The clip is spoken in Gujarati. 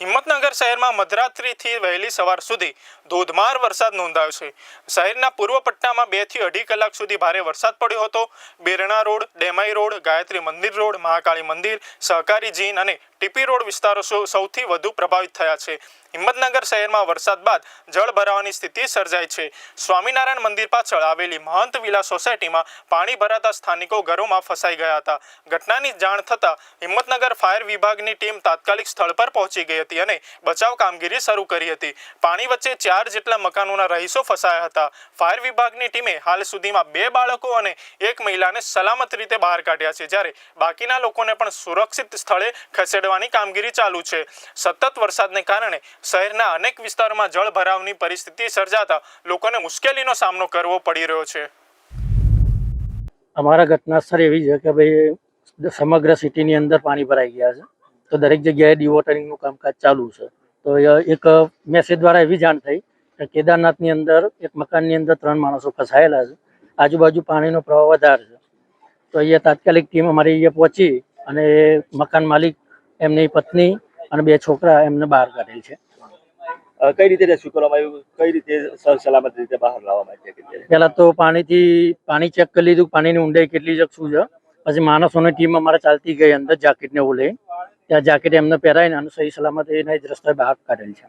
હિંમતનગર શહેરમાં મધરાત્રિથી વહેલી સવાર સુધી ધોધમાર વરસાદ નોંધાયો છે. શહેરના પૂર્વ પટ્ટામાં બેથી અઢી કલાક સુધી ભારે વરસાદ પડ્યો હતો. Berana road, Demai road, Gayatri Mandir road, Mahakali મંદિર, સહકારી જીન અને ટીપી રોડ વિસ્તારો સૌથી વધુ પ્રભાવિત થયા છે. હિંમતનગર શહેરમાં વરસાદ બાદ જળ ભરાવાની સ્થિતિ સર્જાઈ છે. સ્વામિનારાયણ મંદિર પાછળ આવેલી મહંત વિલા સોસાયટીમાં પાણી ભરાતા સ્થાનિકો ઘરોમાં ફસાઈ ગયા હતા. ઘટનાની જાણ થતાં હિંમતનગર ફાયર વિભાગની ટીમ તાત્કાલિક સ્થળ પર પહોંચી ગઈ હતી અને બચાવ કામગીરી શરૂ કરી હતી. પાણી વચ્ચે ચાર જેટલા મકાનોના રહીશો ફસાયા હતા. ફાયર વિભાગની ટીમે હાલ સુધીમાં બે બાળકો અને એક મહિલાને સલામત રીતે બહાર કાઢ્યા છે. જ્યારે બાકીના લોકોને પણ સુરક્ષિત સ્થળે ખસેડવાની કામગીરી ચાલુ છે. સતત વરસાદને કારણે શહેરના અનેક વિસ્તારોમાં જળ ભરાવની પરિસ્થિતિ સર્જાતા લોકોને મુશ્કેલીનો સામનો કરવો પડી રહ્યો છે. અમારા ઘટના સ્થળ એવી છે કે ભાઈ, સમગ્ર સિટીની અંદર પાણી ભરાઈ ગયા છે. તો દરેક જગ્યાએ ડિવોટરિંગનું કામકાજ ચાલુ છે. તો એક મેસેજ દ્વારા એવી જાણ થઈ કે કેદારનાથની અંદર એક મકાનની અંદર ત્રણ માણસો ફસાયેલા છે. આજુબાજુ પાણીનો પ્રવાહ વધારે છે. તો અહીંયા તાત્કાલિક ટીમ અમારી અહીંયા પહોંચી અને મકાન માલિક એમની પત્ની અને બે છોકરા એમને બહાર કાઢેલ છે. કઈ રીતે રેસ્ક્યુ કરવામાં આવ્યું? કઈ રીતે સલામત રીતે બહાર લાવવામાં આવ્યા પહેલા તો પાણીથી પાણી ચેક કરી લીધું પાણીની ઊંડાઈ કેટલી છે શું છે. પછી માણસોની ટીમ અમારે ચાલતી ગઈ અંદર જાકેટને એવું લઈ ત્યાં જાકેટ એમને પહેરાવીને અને સહી સલામત એના જ રસ્તા બહાર કાઢેલ છે.